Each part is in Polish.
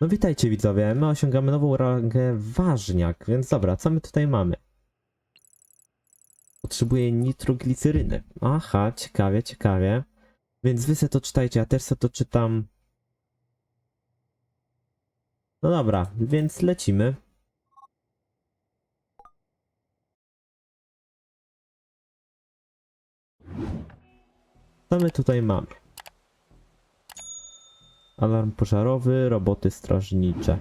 No witajcie widzowie, my osiągamy nową rangę ważniak, więc dobra, co my tutaj mamy? Potrzebuję nitrogliceryny. Aha, ciekawie, ciekawie. Więc wy se to czytajcie, ja też se to czytam. No dobra, więc lecimy. Co my tutaj mamy? Alarm pożarowy, roboty strażnicze.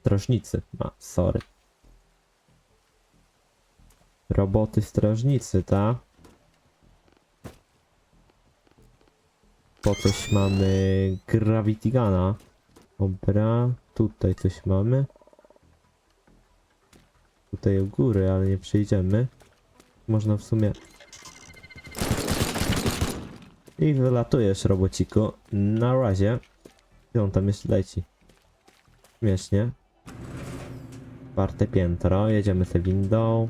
Strażnicy, a, sorry. Roboty strażnicy, ta? Po coś mamy Gravity Guna. Dobra, tutaj coś mamy. Tutaj u góry, ale nie przejdziemy. Można w sumie... I wylatujesz, robociku. Na razie. Gdzie on tam jeszcze leci? Śmiesznie. Czwarte piętro, jedziemy sobie windą.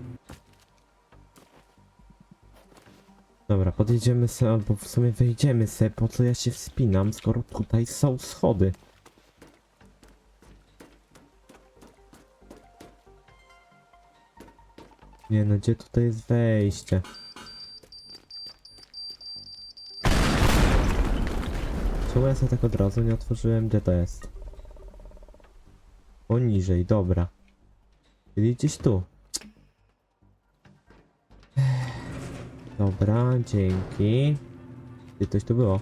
Dobra, podjedziemy sobie, albo w sumie wejdziemy sobie, po co ja się wspinam, skoro tutaj są schody. Nie no, gdzie tutaj jest wejście? Czemu ja sobie tak od razu nie otworzyłem? Gdzie to jest? Poniżej, dobra. Czyli gdzieś tu. Dobra, dzięki. Gdzie coś tu było?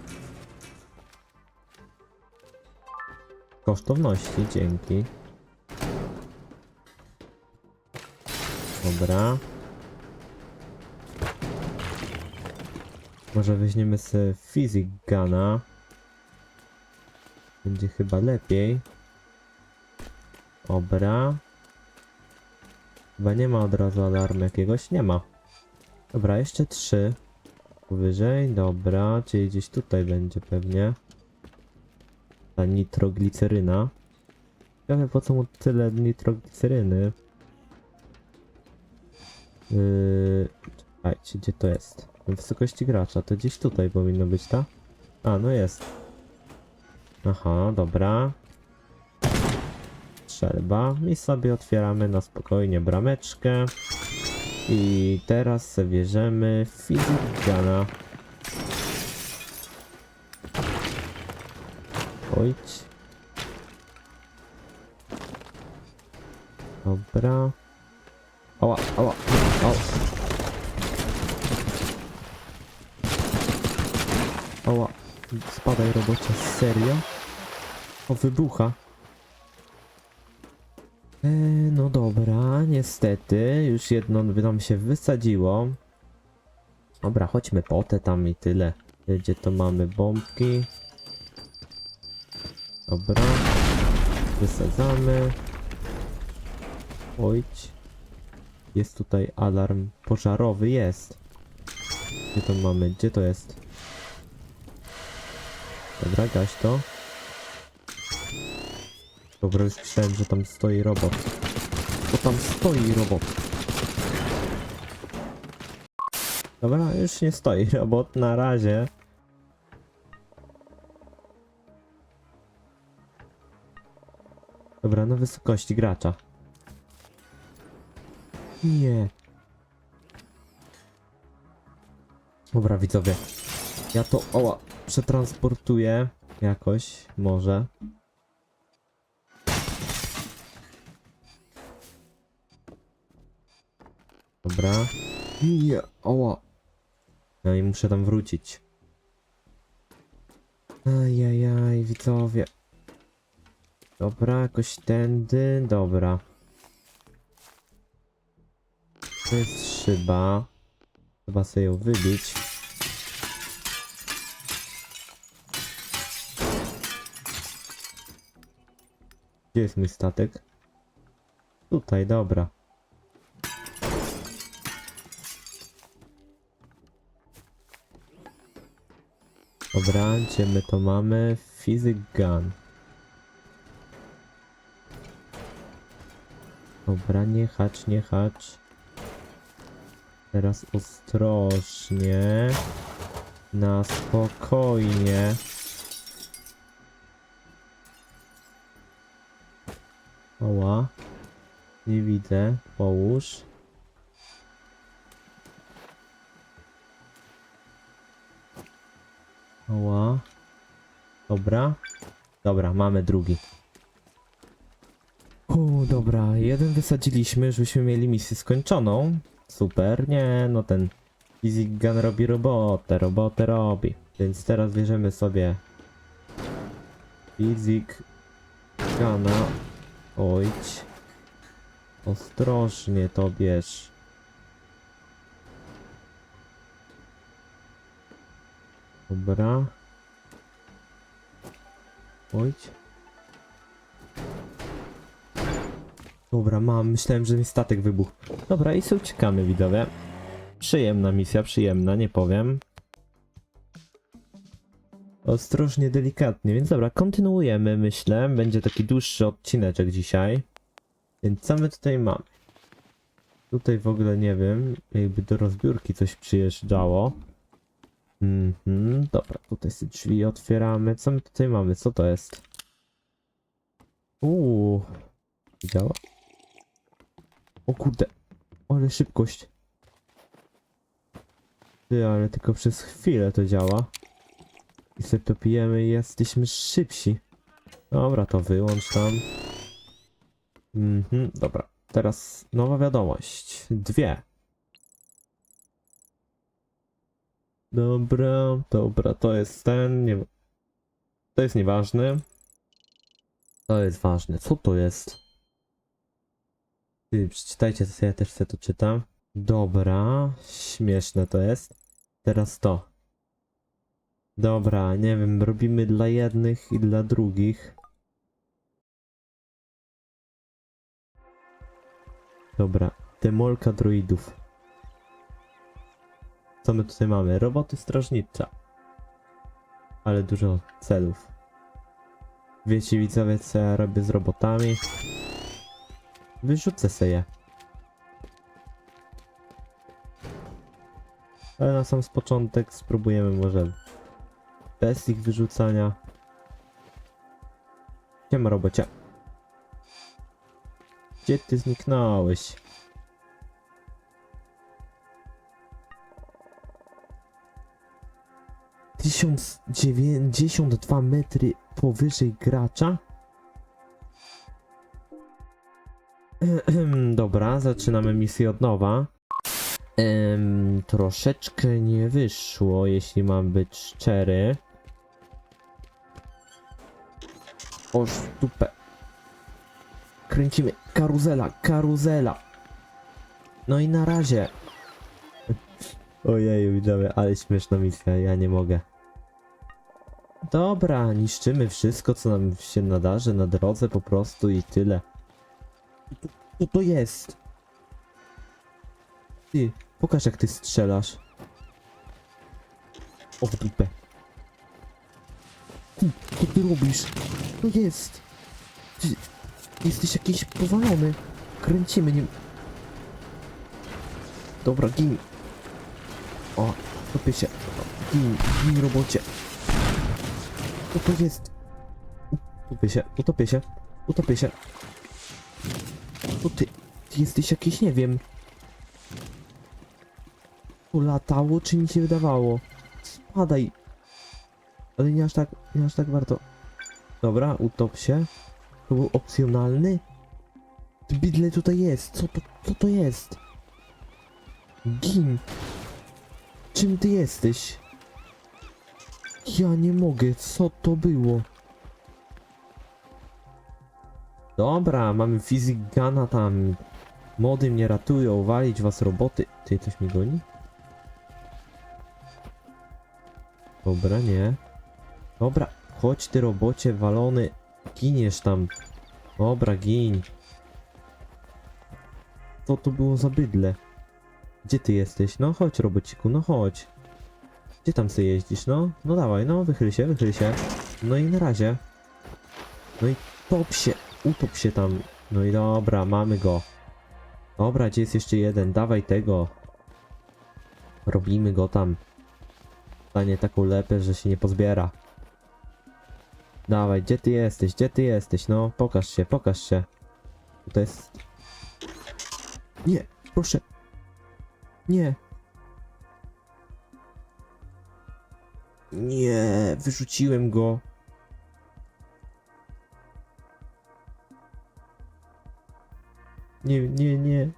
Kosztowności, dzięki. Dobra. Może weźmiemy sobie Physic Guna. Będzie chyba lepiej. Dobra. Chyba nie ma od razu alarmu jakiegoś. Nie ma. Dobra, jeszcze trzy. Wyżej, dobra, czyli gdzieś tutaj będzie pewnie. Ta nitrogliceryna. Ciekawe po co mu tyle nitrogliceryny. Yy, czekajcie, gdzie to jest? Na wysokości gracza, to gdzieś tutaj powinno być, ta? A, no jest. Aha, dobra. Strzelba. I sobie otwieramy na spokojnie brameczkę. I teraz bierzemy Fizigana. Chodź. Dobra. Ała, ała, ała. Ała. Spadaj robocie, serio? O, wybucha. E, no dobra, niestety, już jedno by nam się wysadziło. Dobra, chodźmy po te tam i tyle. Gdzie to mamy bombki? Dobra. Wysadzamy. Ojć. Jest tutaj alarm pożarowy, jest. Gdzie to mamy? Gdzie to jest? Dobra, gaś to. Dobra, już myślałem, że tam stoi robot. Bo tam stoi robot. Dobra, już nie stoi robot na razie. Dobra, na wysokości gracza. Nie. Dobra, widzowie. Ja to, oła, przetransportuję jakoś, może. Dobra. Nie, oła. No i muszę tam wrócić. Ajajaj, widzowie. Dobra, jakoś tędy, dobra. To jest szyba. Trzeba sobie ją wybić. Gdzie jest mój statek? Tutaj, dobra. Dobra, gdzie my to mamy? Physic Gun. Dobra, nie hacz, nie hacz. Teraz ostrożnie. Na spokojnie. Oła. Nie widzę. Połóż. Dobra. Dobra, mamy drugi. U, dobra, jeden wysadziliśmy, żebyśmy mieli misję skończoną. Super, nie, no ten Physic Gun robi robotę, robotę robi. Więc teraz bierzemy sobie Physic Guna. Ojdź. Ostrożnie to bierz. Dobra. Ojdź. Dobra, mam. Myślałem, że mi statek wybuchł. Dobra, i sobie uciekamy, widzowie. Przyjemna misja, przyjemna, nie powiem. Ostrożnie, delikatnie, więc dobra, kontynuujemy, myślę. Będzie taki dłuższy odcineczek dzisiaj. Więc co my tutaj mamy? Tutaj w ogóle nie wiem, jakby do rozbiórki coś przyjeżdżało. Mhm, dobra, tutaj sobie drzwi otwieramy. Co my tutaj mamy? Co to jest? Uuu, działa? O kurde, ale szybkość. Ty, ale tylko przez chwilę to działa. I sobie to pijemy i jesteśmy szybsi. Dobra, to wyłącz tam. Mhm, dobra. Teraz nowa wiadomość. Dwie. Dobra, dobra, to jest ten, nie... To jest nieważne. To jest ważne. Co to jest? Ty, przeczytajcie to, ja też sobie to czytam. Dobra, śmieszne to jest. Teraz to. Dobra, nie wiem, robimy dla jednych i dla drugich. Dobra, demolka droidów. Co my tutaj mamy? Roboty strażnicze. Ale dużo celów. Wiecie widzowie co ja robię z robotami? Wyrzucę se je. Ale na sam początek spróbujemy może bez ich wyrzucania. Gdzie robocie? Gdzie ty zniknąłeś? Tysiąc dziewięćdziesiąt dwa metry powyżej gracza? Dobra, zaczynamy misję od nowa. Em, troszeczkę nie wyszło, jeśli mam być szczery. Oż w dupę. Kręcimy. Karuzela, karuzela. No i na razie. Ojeju, widzowie, ale śmieszna misja, ja nie mogę. Dobra, niszczymy wszystko, co nam się nadarzy na drodze po prostu i tyle. Co to jest? Ty, pokaż jak ty strzelasz. O w dupę. Ty, co ty robisz? To jest. Ty, jesteś jakiś powalony. Kręcimy nim. Dobra, gin. O, topię się. Gin, gin robocie. To jest? Utopię się, utopię się, utopię się. To ty, ty jesteś jakiś, nie wiem. To latało, czy mi się wydawało? Spadaj. Ale nie aż tak, nie aż tak warto. Dobra, utop się. To był opcjonalny? Bidle tutaj jest, co to, co to jest? Gin. Czym ty jesteś? Ja nie mogę, co to było? Dobra, mamy Physic Guna tam. Mody mnie ratują, walić was roboty. Ty, coś mi goni? Dobra, nie. Dobra, chodź ty robocie walony. Giniesz tam. Dobra, gin. Co to było za bydle? Gdzie ty jesteś? No chodź robociku, no chodź. Gdzie tam sobie jeździsz? No, no dawaj, no wychyl się, wychyl się. No i na razie. No i top się, utop się tam. No i dobra, mamy go. Dobra, gdzie jest jeszcze jeden? Dawaj tego. Robimy go tam. Stanie taką lepę, że się nie pozbiera. Dawaj, gdzie ty jesteś? Gdzie ty jesteś? No, pokaż się, pokaż się. To jest... Nie, proszę. Nie. Nie, wyrzuciłem go. Nie, nie, nie.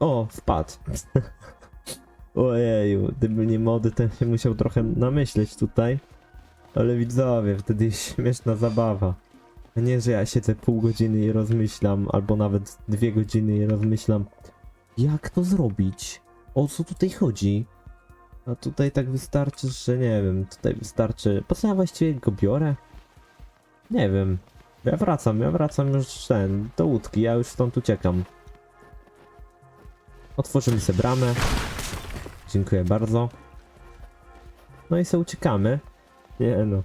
O, wpadł. Ojeju, gdyby nie mody, to się musiał trochę namyśleć tutaj. Ale widzowie, wtedy jest śmieszna zabawa. A nie, że ja siedzę pół godziny i rozmyślam, albo nawet dwie godziny i rozmyślam, jak to zrobić? O co tutaj chodzi? A tutaj tak wystarczy, że nie wiem, tutaj wystarczy. Po co ja właściwie go biorę? Nie wiem. Ja wracam, ja wracam już ten, do łódki, ja już stąd uciekam. Otworzymy sobie bramę. Dziękuję bardzo. No i sobie uciekamy. Nie no.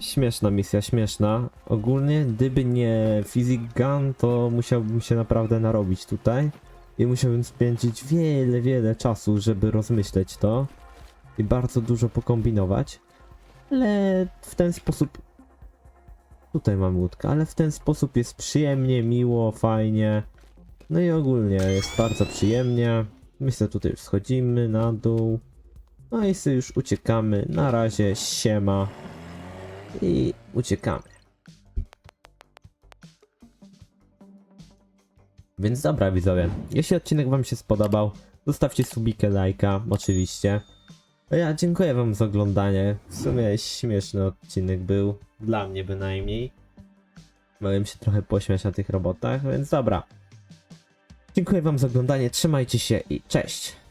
Śmieszna misja, śmieszna. Ogólnie, gdyby nie Physic Gun, to musiałbym się naprawdę narobić tutaj. I musiałbym spędzić wiele, wiele czasu, żeby rozmyśleć to. I bardzo dużo pokombinować. Ale w ten sposób... Tutaj mam łódkę, ale w ten sposób jest przyjemnie, miło, fajnie. No i ogólnie jest bardzo przyjemnie. My sobie tutaj już schodzimy na dół. No i sobie już uciekamy. Na razie siema. I uciekamy. Więc dobra widzowie, jeśli odcinek wam się spodobał, zostawcie subikę, lajka, oczywiście. A ja dziękuję wam za oglądanie. W sumie śmieszny odcinek był, dla mnie bynajmniej. Mogłem się trochę pośmiać na tych robotach, więc dobra. Dziękuję wam za oglądanie, trzymajcie się i cześć!